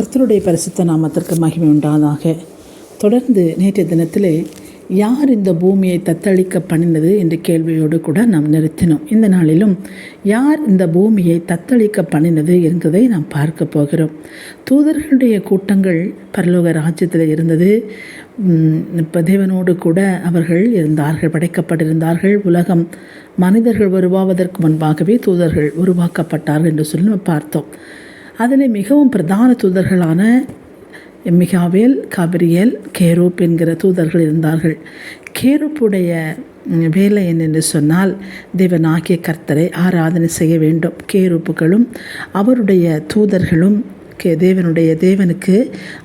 கர்த்தருடைய பரிசுத்த நாமத்திற்கு மகிமை உண்டாதாக. தொடர்ந்து நேற்றைய தினத்திலே யார் இந்த பூமியை தத்தளிக்க பண்ணினது என்ற கேள்வியோடு கூட நாம் நிறுத்தினோம். இந்த நாளிலும் யார் இந்த பூமியை தத்தளிக்க பண்ணினது என்பதை நாம் பார்க்க போகிறோம். தூதர்களுடைய கூட்டங்கள் பரலோக ராஜ்யத்தில் இருந்தது. உம், தேவனோடு கூட அவர்கள் இருந்தார்கள் படைக்கப்பட்டிருந்தார்கள். உலகம் மனிதர்கள் உருவாவதற்கு முன்பாகவே தூதர்கள் உருவாக்கப்பட்டார்கள் என்று சொல்லி நம்ம பார்த்தோம். அதில் மிகவும் பிரதான தூதர்களான மிகாவேல் காபிரியல் கேரூப் என்கிற தூதர்கள் இருந்தார்கள். கேரூப்புடைய வேலை என்னென்று சொன்னால் தேவனாகிய கர்த்தரை ஆராதனை செய்ய வேண்டும். கேரூப்புகளும் அவருடைய தூதர்களும் கே தேவனுடைய தேவனுக்கு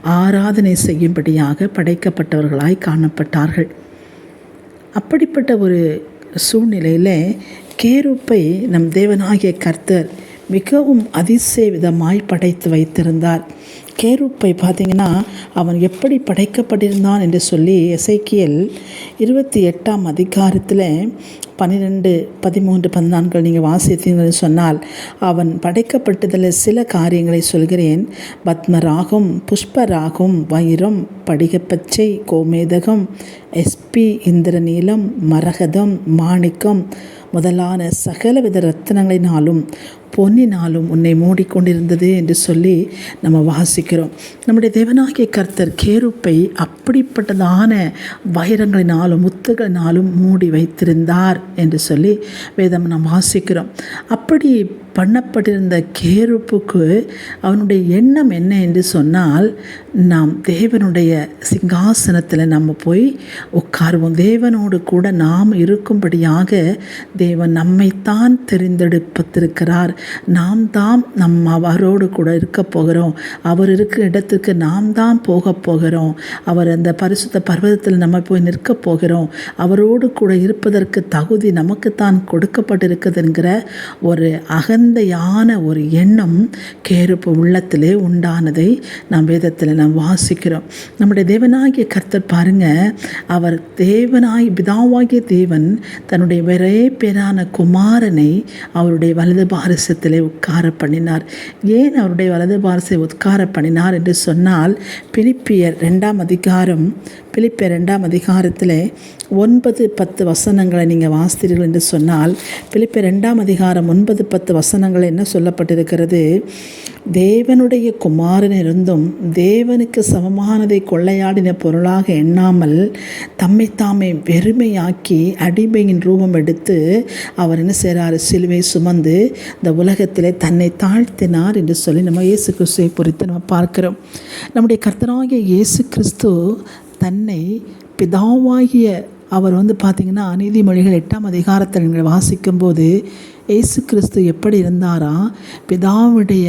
ஆராதனை செய்யும்படியாக படைக்கப்பட்டவர்களாய் காணப்பட்டார்கள். அப்படிப்பட்ட ஒரு சூழ்நிலையில் கேரூப்பை நம் தேவனாகிய கர்த்தர் மிகவும் அதிசய விதமாய் படைத்து வைத்திருந்தார். கேருப்பை பார்த்தீங்கன்னா அவன் எப்படி படைக்கப்பட்டிருந்தான் என்று சொல்லி எசைக்கியல் இருபத்தி எட்டாம் அதிகாரத்தில் பன்னிரெண்டு பதிமூன்று பதினான்கு நீங்கள் வாசித்தீங்கன்னு சொன்னால் அவன் படைக்கப்பட்டதில் சில காரியங்களை சொல்கிறேன். பத்மராகும் புஷ்பராகும் வைரம் படிகப்பச்சை கோமேதகம் எஸ்பி இந்திரநீலம் மரகதம் மாணிக்கம் முதலான சகலவித ரத்தனங்களினாலும் பொன்னினாலும் உன்னை மூடிக்கொண்டிருந்தது என்று சொல்லி நம்ம வாசிக்கிறோம். நம்முடைய தேவனாகிய கர்த்தர் கேருப்பை அப்படிப்பட்டதான வைரங்களினாலும் முத்துகளினாலும் மூடி வைத்திருந்தார் என்று சொல்லி வேதம் நாம் வாசிக்கிறோம். அப்படி பண்ணப்பட்டிருந்த கேருப்புக்கு அவனுடைய எண்ணம் என்ன என்று சொன்னால் நாம் தேவனுடைய சிங்காசனத்தில் நம்ம போய் உட்காருவோம். தேவனோடு கூட நாம் இருக்கும்படியாக தேவன் நம்மைத்தான் தெரிந்தெடுப்பத்திருக்கிறார். நாம் தான் நம் அவரோடு கூட இருக்க போகிறோம். அவர் இருக்கிற இடத்துக்கு நாம் தான் போக போகிறோம். அவர் அந்த பரிசுத்த பர்வதத்தில் நம்ம போய் நிற்க போகிறோம். அவரோடு கூட இருப்பதற்கு தகுதி நமக்குத்தான் கொடுக்கப்பட்டிருக்குதுங்கிற ஒரு ஒரு குழந்தையான ஒரு எண்ணம் கேருப்பு உள்ளத்திலே உண்டானதை நாம் வேதத்தில் நாம் வாசிக்கிறோம். நம்முடைய தேவனாகிய கர்த்தர் பாருங்க அவர் தேவனாய் பிதாவாகிய தேவன் தன்னுடைய ஒரே பேரான குமாரனை அவருடைய வலது பாரசத்திலே உட்கார பண்ணினார். ஏன் அவருடைய வலது பாரசை உட்கார பண்ணினார் என்று சொன்னால் பிலிப்பியர் ரெண்டாம் அதிகாரம் பிலிப்பியர் ரெண்டாம் அதிகாரத்தில் ஒன்பது பத்து வசனங்களை நீங்கள் வாசித்தீர்கள் என்று சொன்னால் பிலிப்பியர் ரெண்டாம் அதிகாரம் ஒன்பது பத்து வசனங்கள் என்ன சொல்லப்பட்டிருக்கிறது? தேவனுடைய குமாரன் இருந்தும் தேவனுக்கு சமமானதை கொள்ளையாடின பொருளாக எண்ணாமல் தம்மை தாமே வெறுமையாக்கி அடிமையின் ரூபம் எடுத்து அவர் என்ன செய்கிறார்? சிலுவை சுமந்து இந்த உலகத்திலே தன்னை தாழ்த்தினார் என்று சொல்லி நம்ம இயேசு கிறிஸ்துவை குறித்து நம்ம பார்க்கிறோம். நம்முடைய கர்த்தனாகிய இயேசு கிறிஸ்து தன்னை பிதாவாகிய அவர் வந்து பார்த்திங்கன்னா நீதிமொழிகள் எட்டாம் அதிகாரத்தில் நீங்கள் வாசிக்கும்போது இயேசு கிறிஸ்து எப்படி இருந்தாரா? பிதாவுடைய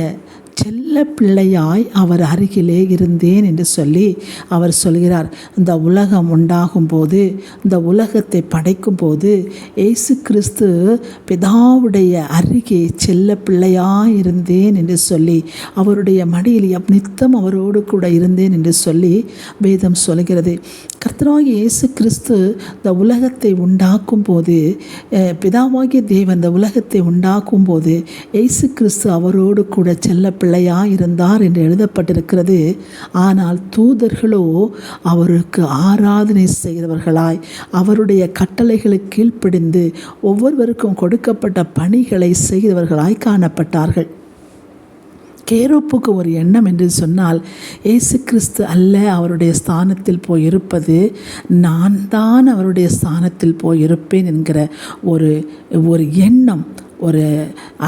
செல்ல பிள்ளையாய் அவர் அருகிலே இருந்தேன் என்று சொல்லி அவர் சொல்கிறார். இந்த உலகம் உண்டாகும் போது இந்த உலகத்தை படைக்கும் போது இயேசு கிறிஸ்து பிதாவுடைய அருகே செல்ல பிள்ளையாய் இருந்தேன் என்று சொல்லி அவருடைய மடியில் நித்தம் அவரோடு கூட இருந்தேன் என்று சொல்லி வேதம் சொல்கிறது. கர்த்தராகி இயேசு கிறிஸ்து இந்த உலகத்தை உண்டாக்கும் போது பிதாவாகிய தேவன் இந்த உலகத்தை உண்டாக்கும் போது இயேசு கிறிஸ்து அவரோடு கூட செல்ல பிள்ளையாயிருந்தார் என்று எழுதப்பட்டிருக்கிறது. ஆனால் தூதர்களோ அவருக்கு ஆராதனை செய்தவர்களாய் அவருடைய கட்டளைகளுக்கு கீழ்ப்பிடிந்து ஒவ்வொருவருக்கும் கொடுக்கப்பட்ட பணிகளை செய்தவர்களாய் காணப்பட்டார்கள். கேரோப்புக்கு ஒரு எண்ணம் என்று சொன்னால் ஏசு கிறிஸ்து அல்ல அவருடைய ஸ்தானத்தில் போயிருப்பது நான் தான் அவருடைய ஸ்தானத்தில் போயிருப்பேன் என்கிற ஒரு ஒரு எண்ணம் ஒரு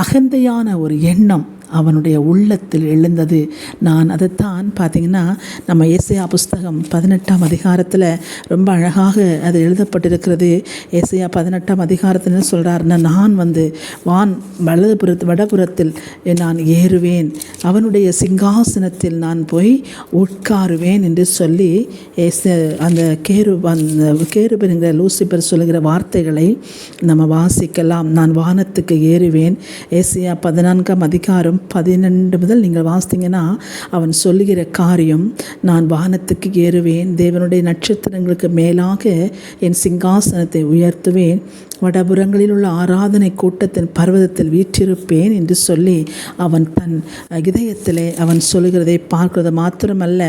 அகந்தையான ஒரு எண்ணம். அவனுடைய உள்ளத்தில் எழுந்தது. நான் அதைத்தான் பார்த்தீங்கன்னா நம்ம ஏசையா புஸ்தகம் பதினெட்டாம் அதிகாரத்தில் ரொம்ப அழகாக அது எழுதப்பட்டிருக்கிறது. ஏசையா பதினெட்டாம் அதிகாரத்தில் சொல்கிறாருன்னா நான் வந்து வான் வலதுபுறத்து வடபுறத்தில் நான் ஏறுவேன். அவனுடைய சிங்காசனத்தில் நான் போய் உட்காருவேன் என்று சொல்லி ஏச அந்த கேரு அந்த கேருபெருங்கிற லூசிபர் சொல்லுகிற வார்த்தைகளை நம்ம வாசிக்கலாம். நான் வானத்துக்கு ஏறுவேன். ஏசியா பதினான்காம் அதிகாரம் பதினெண்டு முதல் நீங்கள் வாசித்தீங்கன்னா அவன் சொல்லுகிற காரியம் நான் வானத்துக்கு ஏறுவேன் தேவனுடைய நட்சத்திரங்களுக்கு மேலாக என் சிங்காசனத்தை உயர்த்துவேன் வடபுறங்களில் உள்ள ஆராதனை கூட்டத்தின் பர்வதத்தில் வீற்றிருப்பேன் என்று சொல்லி அவன் தன் இதயத்திலே அவன் சொல்லுகிறதை பார்க்கிறது மாத்திரமல்ல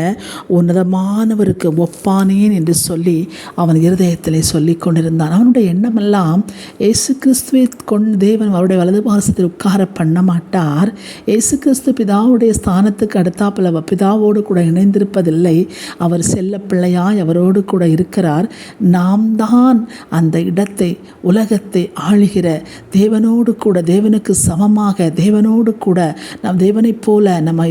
உன்னதமானவருக்கு ஒப்பானேன் என்று சொல்லி அவன் இருதயத்திலே சொல்லி கொண்டிருந்தான் அவனுடைய எண்ணமெல்லாம் இயேசு கிறிஸ்துவை கொண்டு தேவன் அவருடைய வலது பாசத்தில் உட்கார பண்ண மாட்டார் இயேசு கிறிஸ்து பிதாவுடைய ஸ்தானத்துக்கு அடுத்தாப்பில் பிதாவோடு கூட இணைந்திருப்பதில்லை அவர் செல்ல பிள்ளையாய் அவரோடு கூட இருக்கிறார் நாம் தான் அந்த இடத்தை உலகத்தை ஆளுகிற தேவனோடு கூட தேவனுக்கு சமமாக தேவனோடு கூட நம் தேவனைப் போல நம்ம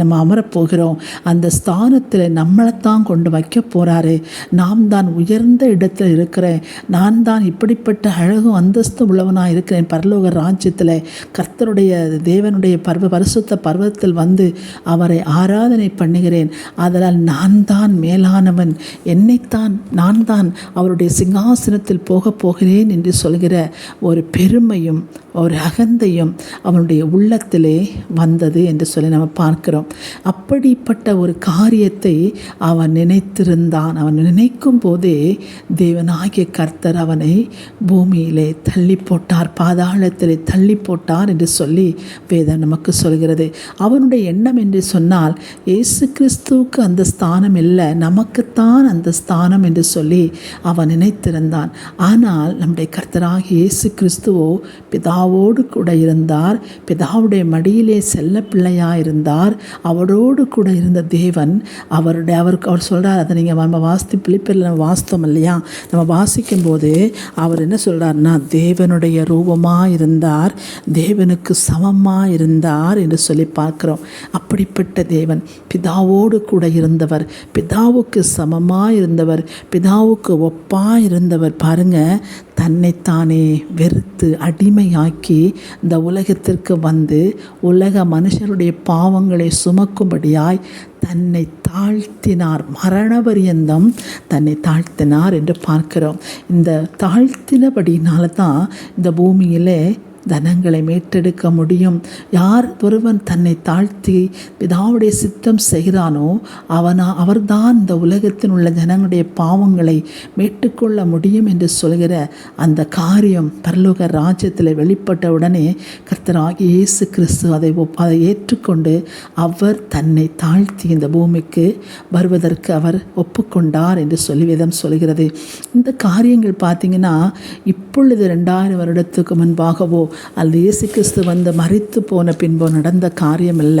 நம்ம அமரப்போகிறோம். அந்த ஸ்தானத்தில் நம்மளைத்தான் கொண்டு வைக்க போகிறாரு நாம் தான் உயர்ந்த இடத்தில் இருக்கிறேன். நான் தான் இப்படிப்பட்ட அழகும் அந்தஸ்து உள்ளவனாக இருக்கிறேன். பரலோக ராஜ்யத்தில் கர்த்தருடைய தேவனுடைய பர்வ பரிசுத்த பர்வத்தில் வந்து அவரை ஆராதனை பண்ணுகிறேன். அதனால் நான் தான் மேலானவன். என்னைத்தான் நான் தான் அவருடைய சிங்காசனத்தில் போக போகிறேன் என்று சொல்கிற ஒரு பெருமையும் ஒரு அகந்தையும் அவனுடைய உள்ளத்திலே வந்தது என்று சொல்லி நம்ம பார்க்கிறோம். அப்படிப்பட்ட ஒரு காரியத்தை அவன் நினைத்திருந்தான். அவன் நினைக்கும் போதே தேவனாகிய கர்த்தர் அவனை பூமியிலே தள்ளி போட்டார் பாதாளத்திலே தள்ளி போட்டார் என்று சொல்லி வேதம் நமக்கு சொல்கிறது. அவனுடைய எண்ணம் என்று சொன்னால் இயேசு கிறிஸ்துவுக்கு அந்த ஸ்தானம் இல்லை நமக்குத்தான் அந்த ஸ்தானம் என்று சொல்லி அவன் நினைத்திருந்தான். ஆனால் நம்முடைய கர்த்தராக இயேசு கிறிஸ்துவோ பிதாவோடு கூட இருந்தார். பிதாவுடைய மடியிலே செல்ல பிள்ளையாக இருந்தார் அவரோடு கூட இருந்த தேவன் அவருடைய அவருக்கு அவர் சொல்கிறார் அதை நீங்கள் நம்ம வாசித்து பிளிப்பில் நம்ம வாசித்தோம் இல்லையா? நம்ம வாசிக்கும்போது அவர் என்ன சொல்கிறார்னா தேவனுடைய ரூபமாக இருந்தார் தேவனுக்கு சமமாக இருந்தார் என்று சொல்லி பார்க்குறோம். அப்படிப்பட்ட தேவன் பிதாவோடு கூட இருந்தவர் பிதாவுக்கு சமமாக இருந்தவர் பிதாவுக்கு ஒப்பாக இருந்தவர் பாருங்கள் தன்னைத்தானே வெறுத்து அடிமையாக்கி இந்த உலகத்திற்கு வந்து உலக மனுஷருடைய பாவங்களை சுமக்கும்படியாய் தன்னை தாழ்த்தினார். மரணபரியந்தம் தன்னை தாழ்த்தினார் என்று பார்க்கிறோம். இந்த தாழ்த்தினபடினால தான் இந்த பூமியிலே தனங்களை மீட்டெடுக்க முடியும். யார் ஒருவன் தன்னை தாழ்த்தி பிதாவுடைய சித்தம் செய்கிறானோ அவனா அவர்தான் இந்த உலகத்தில் உள்ள ஜனங்களுடைய பாவங்களை மீட்டுக்கொள்ள முடியும் என்று சொல்கிற அந்த காரியம் பரலோக ராஜ்யத்தில் வெளிப்பட்ட உடனே கர்த்தராகி இயேசு கிறிஸ்து அதை அதை ஏற்றுக்கொண்டு அவர் தன்னை தாழ்த்தி இந்த பூமிக்கு வருவதற்கு அவர் ஒப்புக்கொண்டார் என்று சொல்லி விதம் சொல்கிறது. இந்த காரியங்கள் பார்த்தீங்கன்னா இப்பொழுது ரெண்டாயிரம் வருடத்துக்கு முன்பாகவோ அல்ல இயேசு கிறிஸ்து வந்து மறித்து போன பின்போ நடந்த காரியம் அல்ல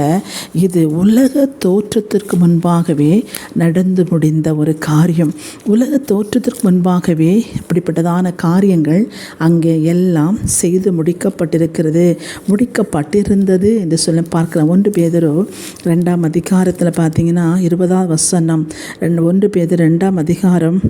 இது உலக தோற்றத்திற்கு முன்பாகவே நடந்து முடிந்த ஒரு காரியம். உலக தோற்றத்திற்கு முன்பாகவே இப்படிப்பட்டதான காரியங்கள் அங்கே எல்லாம் செய்து முடிக்கப்பட்டிருக்கிறது. முடிக்கப்பட்டிருந்தது என்று சொல்ல பார்க்கலாம். ஒன்று பேதரோ ரெண்டாம் அதிகாரத்தில் பார்த்தீங்கன்னா இருபதாம் வசனம். ரெண்டு ஒன்று பேதர் ரெண்டாம் அதிகாரம்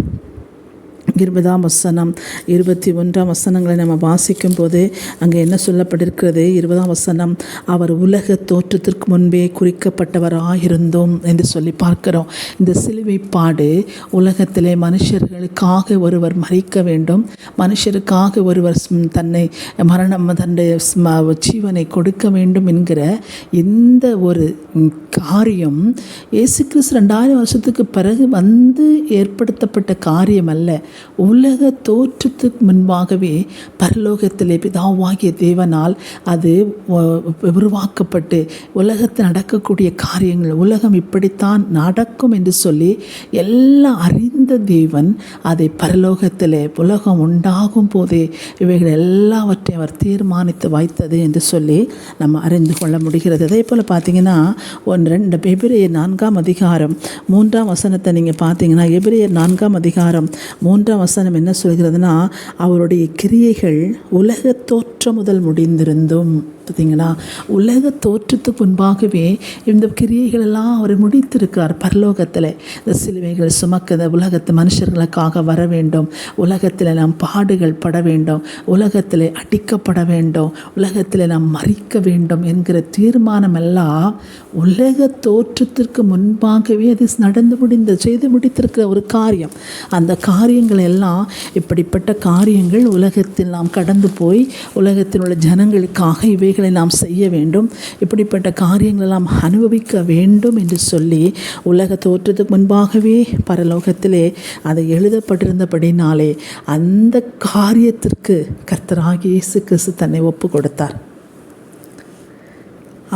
இருபதாம் வசனம் இருபத்தி ஒன்றாம் வசனங்களை நம்ம வாசிக்கும் போது அங்கே என்ன சொல்லப்பட்டிருக்கிறது? இருபதாம் வசனம் அவர் உலக தோற்றத்திற்கு முன்பே குறிக்கப்பட்டவராயிருந்தோம் என்று சொல்லி பார்க்கிறோம். இந்த சிலுவைப்பாடு உலகத்திலே மனுஷர்களுக்காக ஒருவர் மறிக்க வேண்டும். மனுஷருக்காக ஒருவர் தன்னை மரணம் தன்னுடைய ஜீவனை கொடுக்க வேண்டும் என்கிற எந்த ஒரு காரியம் இயேசு கிறிஸ்து ரெண்டாயிரம் வருஷத்துக்கு பிறகு வந்து ஏற்படுத்தப்பட்ட காரியம் அல்ல உலக தோற்றத்துக்கு முன்பாகவே பரலோகத்திலே பிதாவாகிய தேவனால் அது உருவாக்கப்பட்டு உலகத்தில் நடக்கக்கூடிய காரியங்கள் உலகம் இப்படித்தான் நடக்கும் என்று சொல்லி எல்லாம் அறிந்த தேவன் அதை பரலோகத்தில் உலகம் உண்டாகும் போதே இவைகள் எல்லாவற்றையும் அவர் தீர்மானித்து வைத்தது என்று சொல்லி நம்ம அறிந்து கொள்ள முடிகிறது. அதே போல் பார்த்தீங்கன்னா ஒன் ரெண்டு எபிரேயர் நான்காம் அதிகாரம் மூன்றாம் வசனத்தை நீங்கள் பார்த்தீங்கன்னா எபிரேயர் நான்காம் அதிகாரம் மூன்றாம் வசனம் என்ன சொல்கிறதுனா அவருடைய கிரியைகள் உலக தோற்றம் முதல் முடிந்திருந்தும் பார்த்தீங்களா உலக தோற்றத்துக்கு முன்பாகவே இந்த கிரியைகளெல்லாம் அவர் முடித்திருக்கார் பரலோகத்தில். இந்த சிலுவைகள் சுமக்க உலகத்து மனுஷர்களுக்காக வர வேண்டும். உலகத்தில் நாம் பாடுகள் பட வேண்டும். உலகத்தில் அடிக்கப்பட வேண்டும். உலகத்தில் நாம் மறிக்க வேண்டும் என்கிற தீர்மானம் எல்லாம் உலக தோற்றத்திற்கு முன்பாகவே அது நடந்து முடிந்த செய்து முடித்திருக்கிற ஒரு காரியம். அந்த காரியங்கள் எல்லாம் இப்படிப்பட்ட காரியங்கள் உலகத்தில் நாம் கடந்து போய் உலகத்தில் உள்ள ஜனங்களுக்காக இவை கிரியைகளை நாம் செய்ய வேண்டும். இப்படிப்பட்ட காரியங்களை நாம் அனுபவிக்க வேண்டும் என்று சொல்லி உலக தோற்றத்துக்கு முன்பாகவே பரலோகத்திலே அதை எழுதப்பட்டிருந்தபடினாலே அந்த காரியத்திற்கு கர்த்தராகிய இயேசு கிறிஸ்து தன்னை ஒப்பு கொடுத்தார்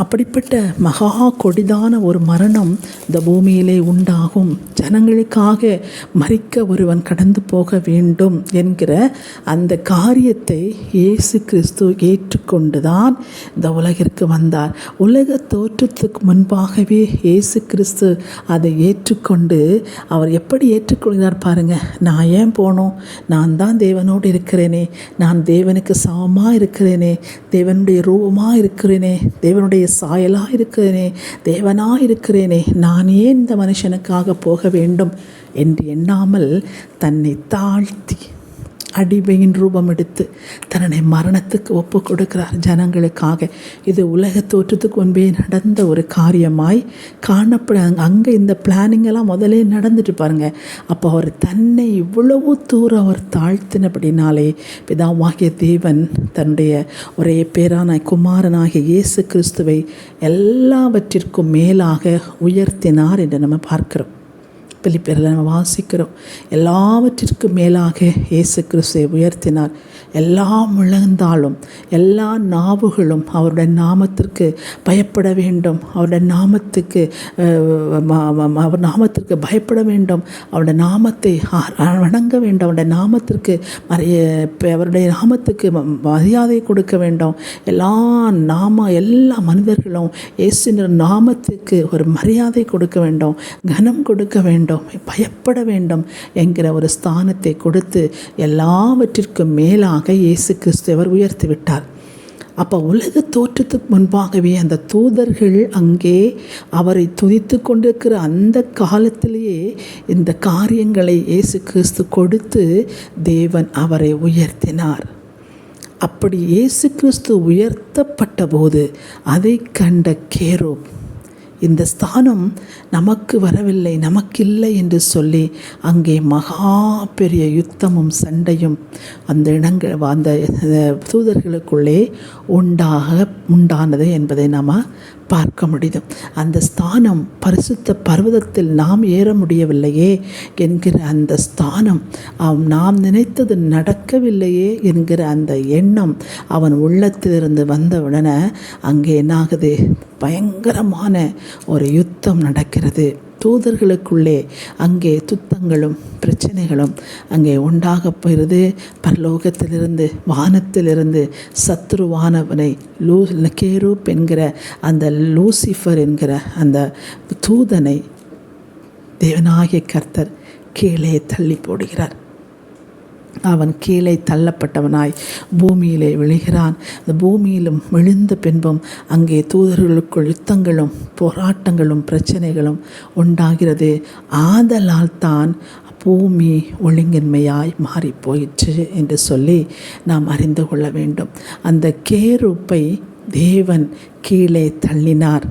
அப்படிப்பட்ட மகா கொடிதான ஒரு மரணம் இந்த பூமியிலே உண்டாகும். ஜனங்களுக்காக மறிக்க ஒருவன் கடந்து போக வேண்டும் என்கிற அந்த காரியத்தை இயேசு கிறிஸ்து ஏற்றுக்கொண்டுதான் இந்த உலகிற்கு வந்தார். உலக தோற்றத்துக்கு முன்பாகவே இயேசு கிறிஸ்து அதை ஏற்றுக்கொண்டு அவர் எப்படி ஏற்றுக்கொள்கிறார் பாருங்க. நான் ஏன் போனோம்? நான் தான் தேவனோடு இருக்கிறேனே. நான் தேவனுக்கு சமமாக இருக்கிறேனே. தேவனுடைய ரூபமாக இருக்கிறேனே. தேவனுடைய சாயலாக இருக்கிறேனே தேவனாக இருக்கிறேனே நான் ஏன் இந்த மனுஷனுக்காக போக வேண்டும் என்று எண்ணாமல் தன்னை தாழ்த்தி அடிமையின் ரூபம் எடுத்து தன்னை மரணத்துக்கு ஒப்பு கொடுக்கிறார் ஜனங்களுக்காக இது உலக தோற்றத்துக்கு முன்பே நடந்த ஒரு காரியமாய் காணப்பட அங்கே இந்த பிளானிங்கெல்லாம் முதலே நடந்துட்டு பாருங்க. அப்போ அவர் தன்னை இவ்வளவு தூரம் அவர் தாழ்த்தினபடினாலே பிதாவாகிய தேவன் தன்னுடைய ஒரே பேரான குமாரனாகிய இயேசு கிறிஸ்துவை எல்லாவற்றிற்கும் மேலாக உயர்த்தினார் என்று நம்ம பார்க்கிறோம். பிலிப்பியரில் நம்ம வாசிக்கிறோம். எல்லாவற்றிற்கும் மேலாக இயேசு கிறிஸ்துவை உயர்த்தினார். எல்லாம் விழுந்தாலும் எல்லா நாவுகளும் அவருடைய நாமத்திற்கு பயப்பட வேண்டும். அவருடைய நாமத்துக்கு அவர் நாமத்திற்கு பயப்பட வேண்டும். அவருடைய நாமத்தை வணங்க வேண்டும். அவருடைய நாமத்திற்கு அவருடைய நாமத்துக்கு ம- மரியாதை கொடுக்க வேண்டும். எல்லா நாம எல்லா மனிதர்களும் இயேசுனர் நாமத்துக்கு ஒரு மரியாதை கொடுக்க வேண்டும். கனம் கொடுக்க வேண்டும். பயப்பட வேண்டும் என்கிற ஒரு ஸ்தானத்தை கொடுத்து எல்லாவற்றிற்கும் மேலாக இயேசு கிறிஸ்துவர் உயர்த்தி விட்டார். அப்போ உலக தோற்றத்துக்கு முன்பாகவே அந்த தூதர்கள் அங்கே அவரை துதித்து கொண்டிருக்கிற அந்த காலத்திலேயே இந்த காரியங்களை இயேசு கிறிஸ்து கொடுத்து தேவன் அவரை உயர்த்தினார். அப்படி இயேசு கிறிஸ்து உயர்த்தப்பட்ட போது அதை கண்ட கேரோப் இந்த ஸ்தானம் நமக்கு வரவில்லை நமக்கில்லை என்று சொல்லி அங்கே மகா பெரிய யுத்தமும் சண்டையும் அந்த இடங்கள் அந்த தூதர்களுக்குள்ளே உண்டாக உண்டானது என்பதை நாம் பார்க்க முடியும். அந்த ஸ்தானம் பரிசுத்த பர்வதத்தில் நாம் ஏற முடியவில்லையே என்கிற அந்த ஸ்தானம் அவன் நாம் நினைத்தது நடக்கவில்லையே என்கிற அந்த எண்ணம் அவன் உள்ளத்திலிருந்து வந்தவுடனே அங்கே என்னாகுது? பயங்கரமான ஒரு யுத்தம் நடக்கிறது. தூதர்களுக்குள்ளே அங்கே துத்தங்களும் பிரச்சனைகளும் அங்கே உண்டாக போயிருது. பரலோகத்திலிருந்து வானத்திலிருந்து சத்ருவானவனை லூ கேரூப் என்கிற அந்த லூசிஃபர் என்கிற அந்த தூதனை தேவனாகிய கர்த்தர் கீழே தள்ளி போடுகிறார். அவன் கீழே தள்ளப்பட்டவனாய் பூமியிலே விழுகிறான். அந்த பூமியிலும் விழுந்த பின்பும் அங்கே தூதர்களுக்குள் யுத்தங்களும் போராட்டங்களும் பிரச்சனைகளும் உண்டாகிறது. ஆதலால் தான் பூமி ஒழுங்கின்மையாய் மாறி போயிற்று என்று சொல்லி நாம் அறிந்து கொள்ள வேண்டும். அந்த கேருப்பை தேவன் கீழே தள்ளினார்.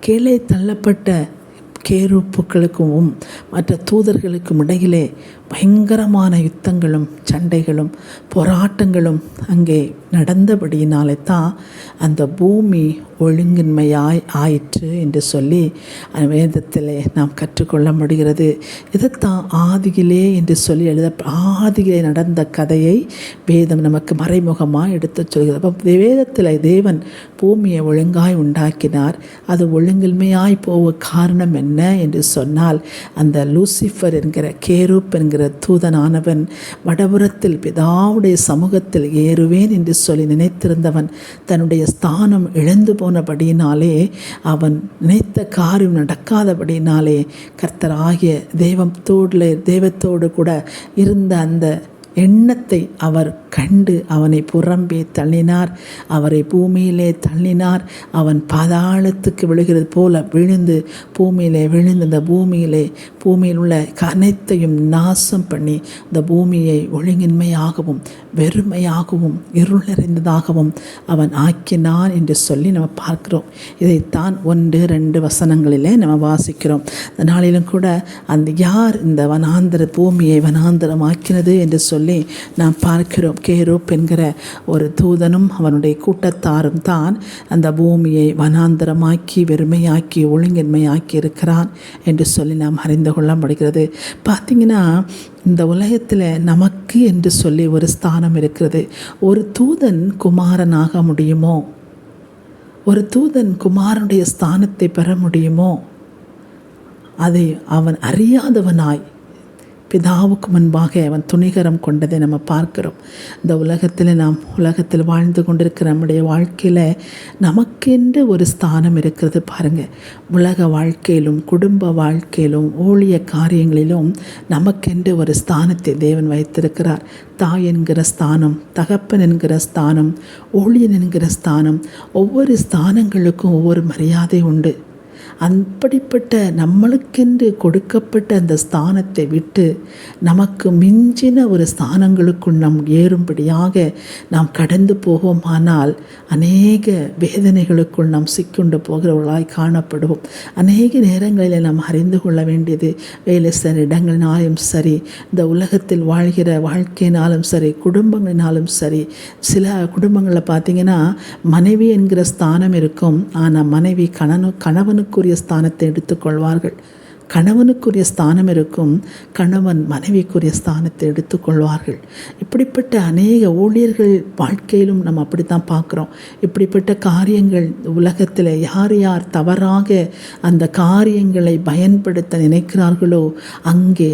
கீழே தள்ளப்பட்ட கேருப்புக்களுக்கும் மற்ற தூதர்களுக்கும் இடையிலே பயங்கரமான யுத்தங்களும் சண்டைகளும் போராட்டங்களும் அங்கே நடந்தபடியினாலே தான் அந்த பூமி ஒழுங்கின்மையாய் ஆயிற்று என்று சொல்லி அந்த வேதத்திலே நாம் கற்றுக்கொள்ள முடிகிறது. இதைத்தான் ஆதியிலே என்று சொல்லி எழுத ஆதியிலே நடந்த கதையை வேதம் நமக்கு மறைமுகமாக எடுத்துச் சொல்கிறது. அப்போ வேதத்தில் தேவன் பூமியை ஒழுங்காய் உண்டாக்கினார். அது ஒழுங்கின்மையாய் போக காரணம் என்ன என்று சொன்னால் அந்த லூசிஃபர் என்கிற கேரூப் என்கிற தூதனானவன் வடபுறத்தில் பிதாவுடைய சமூகத்தில் ஏறுவேன் என்று சொல்லி நினைத்திருந்தவன் தன்னுடைய ஸ்தானம் இழந்து போனபடியினாலே அவன் நினைத்த காரியம் நடக்காதபடியினாலே கர்த்தராகிய தெய்வத்தோடு தெய்வத்தோடு கூட இருந்த அந்த எண்ணத்தை அவர் கண்டு அவனை புறம்பே தள்ளினார். அவரை பூமியிலே தள்ளினார். அவன் பாதாளத்துக்கு விழுகிறது போல விழுந்து பூமியிலே விழுந்து இந்த பூமியிலே பூமியில் உள்ள அனைத்தையும் நாசம் பண்ணி இந்த பூமியை ஒழுங்கின்மையாகவும் வெறுமையாகவும் இருள் நிறைந்ததாகவும் அவன் ஆக்கினான் என்று சொல்லி நம்ம பார்க்கிறோம். இதைத்தான் ஒன்று ரெண்டு வசனங்களிலே நம்ம வாசிக்கிறோம். இந்த நாளிலும் கூட அந்த யார் இந்த வனாந்திர பூமியை வனாந்திரமாக்கினது? என்று சொல்லி சொல்லி நாம் பார்க்கிறோம். கேரூப் என்கிற ஒரு தூதனும் அவனுடைய கூட்டத்தாரும் தான் அந்த பூமியை வனாந்தரமாக்கி வெறுமையாக்கி ஒழுங்கின்மையாக்கி இருக்கிறான் என்று சொல்லி நாம் அறிந்து கொள்ள முடிகிறது பார்த்திங்கன்னா இந்த உலகத்தில் நமக்கு என்று சொல்லி ஒரு ஸ்தானம் இருக்கிறது. ஒரு தூதன் குமாரனாக முடியுமோ? ஒரு தூதன் குமாரனுடைய ஸ்தானத்தை பெற முடியுமோ? அதை அவன் அறியாதவனாய் பிதாவுக்கு முன்பாக அவன் துணிகரம் கொண்டதை நம்ம பார்க்கிறோம். இந்த உலகத்தில் நாம் உலகத்தில் வாழ்ந்து கொண்டிருக்கிற நம்முடைய வாழ்க்கையில் நமக்கென்று ஒரு ஸ்தானம் இருக்கிறது பாருங்கள் உலக வாழ்க்கையிலும் குடும்ப வாழ்க்கையிலும் ஊழிய காரியங்களிலும் நமக்கென்று ஒரு ஸ்தானத்தை தேவன் வைத்திருக்கிறார். தாய் என்கிற ஸ்தானம் தகப்பன் என்கிற ஸ்தானம் ஊழியன் என்கிற ஸ்தானம் ஒவ்வொரு ஸ்தானங்களுக்கும் ஒவ்வொரு மரியாதை உண்டு. அப்படிப்பட்ட நம்மளுக்கென்று கொடுக்கப்பட்ட அந்த ஸ்தானத்தை விட்டு நமக்கு மிஞ்சின ஒரு ஸ்தானங்களுக்குள் நம் ஏறும்படியாக நாம் கடந்து போவோமானால் அநேக வேதனைகளுக்குள் நாம் சிக்குண்டு போகிறவர்களாய் காணப்படுவோம். அநேக நேரங்களில் நாம் அறிந்து கொள்ள வேண்டியது வேலை சரி இடங்களினாலும் சரி இந்த உலகத்தில் வாழ்கிற வாழ்க்கையினாலும் சரி குடும்பங்களினாலும் சரி சில குடும்பங்களில் பார்த்திங்கன்னா மனைவி என்கிற ஸ்தானம் இருக்கும். ஆனால் மனைவி கணனு கணவனுக்கு மனைவிக்குரிய ஸ்தானத்தை எடுத்துக்கொள்வார்கள். கணவனுக்குரிய ஸ்தானம் இருக்கும் கணவன் மனைவிக்குரிய ஸ்தானத்தை எடுத்துக்கொள்வார்கள். இப்படிப்பட்ட அநேக ஊழியர்கள் வாழ்க்கையிலும் நம்ம அப்படித்தான் பார்க்குறோம். இப்படிப்பட்ட காரியங்கள் உலகத்தில் யார் யார் தவறாக அந்த காரியங்களை பயன்படுத்த நினைக்கிறார்களோ அங்கே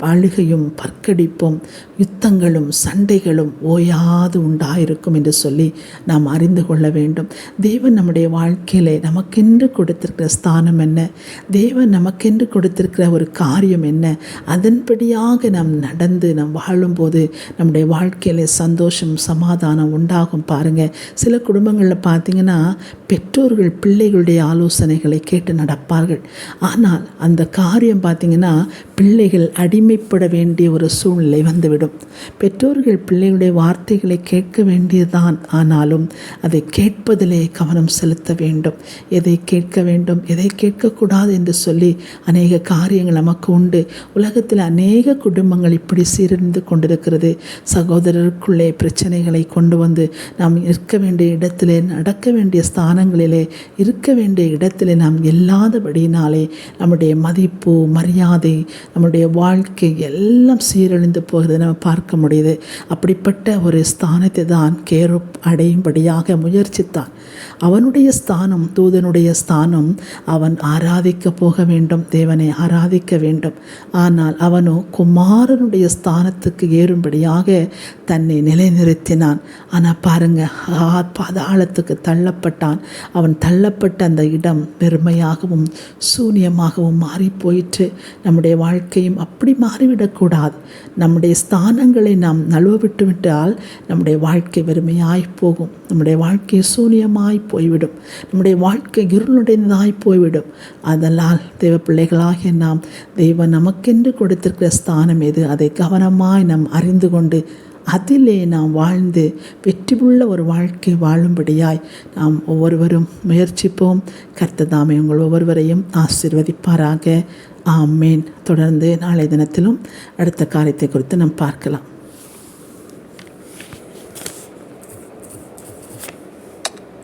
அழுகையும் பற்கடிப்பும் யுத்தங்களும் சண்டைகளும் ஓயாது உண்டாயிருக்கும் என்று சொல்லி நாம் அறிந்து கொள்ள வேண்டும். தேவன் நம்முடைய வாழ்க்கையிலே நமக்கென்று கொடுத்திருக்கிற ஸ்தானம் என்ன? தேவன் நமக்கென்று கொடுத்திருக்கிற ஒரு காரியம் என்ன? அதன்படியாக நாம் நடந்து நாம் வாழும்போது நம்முடைய வாழ்க்கையிலே சந்தோஷம் சமாதானம் உண்டாகும் பாருங்கள் சில குடும்பங்களில் பார்த்திங்கன்னா பெற்றோர்கள் பிள்ளைகளுடைய ஆலோசனைகளை கேட்டு நடப்பார்கள். ஆனால் அந்த காரியம் பார்த்திங்கன்னா பிள்ளைகள் அடிமை அடிமைப்பட வேண்டிய ஒரு சூழ்நிலை வந்துவிடும். பெற்றோர்கள் பிள்ளைகளுடைய வார்த்தைகளை கேட்க வேண்டியதுதான். ஆனாலும் அதை கேட்பதிலே கவனம் செலுத்த வேண்டும். எதை கேட்க வேண்டும் எதை கேட்கக்கூடாது என்று சொல்லி அநேக காரியங்கள் நமக்கு உண்டு. உலகத்தில் அநேக குடும்பங்கள் இப்படி சீரழிந்து கொண்டிருக்கிறது. சகோதரருக்குள்ளே பிரச்சனைகளை கொண்டு வந்து நாம் இருக்க வேண்டிய இடத்திலே நடக்க வேண்டிய ஸ்தானங்களிலே இருக்க வேண்டிய இடத்திலே நாம் இல்லாதபடியினாலே நம்முடைய மதிப்பு மரியாதை நம்முடைய வாழ்க்கை எல்லாம் சீரழிந்து போகிறது நம்ம பார்க்க முடியுது. அப்படிப்பட்ட ஒரு ஸ்தானத்தை தான் கேருப் அடையும்படியாக முயற்சித்தான். அவனுடைய ஸ்தானம் தூதனுடைய ஸ்தானம் அவன் ஆராதிக்க போக வேண்டும் தேவனை ஆராதிக்க வேண்டும். ஆனால் அவனோ குமாரனுடைய ஸ்தானத்துக்கு ஏறும்படியாக தன்னை நிலைநிறுத்தினான். ஆனால் பாருங்க பாதாளத்துக்கு தள்ளப்பட்டான். அவன் தள்ளப்பட்ட அந்த இடம் பெருமையாகவும் சூனியமாகவும் மாறி போயிற்று நம்முடைய வாழ்க்கையும் அப்படி மாறிவிடக்கூடாது. நம்முடைய ஸ்தானங்களை நாம் நழுவ விட்டு விட்டால் நம்முடைய வாழ்க்கை வெறுமையாய் போகும். நம்முடைய வாழ்க்கை சூனியமாய் போய்விடும். நம்முடைய வாழ்க்கை இருளுடைந்ததாய் போய்விடும். அதனால் தெய்வ பிள்ளைகளாகிய நாம் தெய்வம் நமக்கென்று கொடுத்திருக்கிற ஸ்தானம் எது? அதை கவனமாய் நாம் அறிந்து கொண்டு அதிலே நாம் வாழ்ந்து வெற்றியுள்ள ஒரு வாழ்க்கை வாழும்படியாய் நாம் ஒவ்வொருவரும் முயற்சிப்போம். கர்த்ததாமே உங்கள் ஒவ்வொருவரையும் ஆசிர்வதிப்பாராக. ஆமேன். தொடர்ந்து நாளை தினத்திலும் அடுத்த காரியத்தை குறித்து நாம் பார்க்கலாம்.